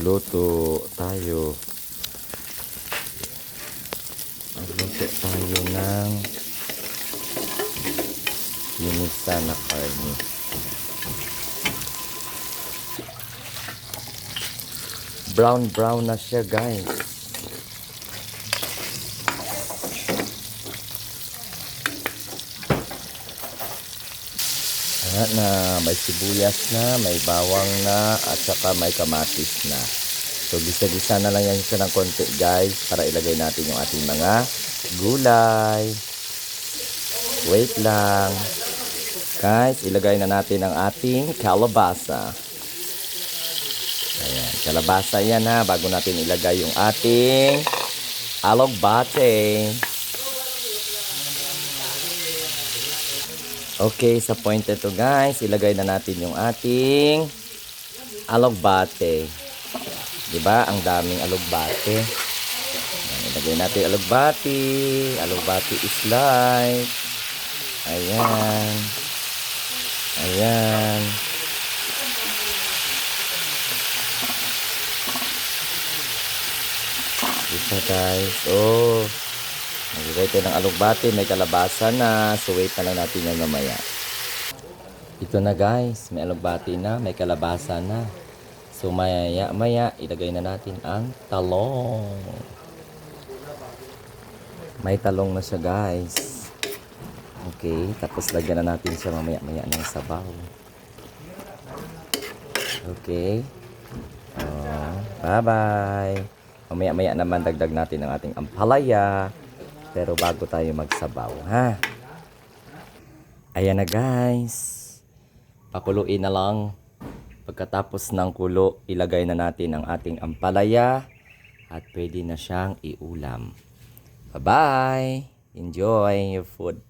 magluto tayo. Magluto tayo ng linisa na karne. Brown brown na siya guys. Na, may sibuyas na, may bawang na, at saka may kamatis na. So, gisa-gisa na lang yan siya ng konti, guys, para ilagay natin yung ating mga gulay. Wait lang. Guys, ilagay na natin ang ating kalabasa. Ayan, kalabasa yan ha, bago natin ilagay yung ating alogbate. Okay, sa point na to guys, ilagay na natin yung ating alogbate. 'Di ba? Ang daming alogbate. Ayan, ilagay natin alogbate. Alogbate is light. Ayan. Ayan. Isa guys. Oh. Maglagay tayo ng alugbate, may kalabasa na. So wait na lang natin yan mamaya. Ito na guys, may alugbate na, may kalabasa na. So maya maya, ilagay na natin ang talong. May talong na siya guys. Okay, tapos lagyan na natin siya mamaya maya ng sabaw. Okay. Oh, bye-bye. Mamaya-maya naman dagdag natin ang ating ampalaya. Pero bago tayo magsabaw, ha? Ayan na guys. Pakuluin na lang. Pagkatapos ng kulo, ilagay na natin ang ating ampalaya at pwede na siyang iulam. Bye-bye! Enjoy your food.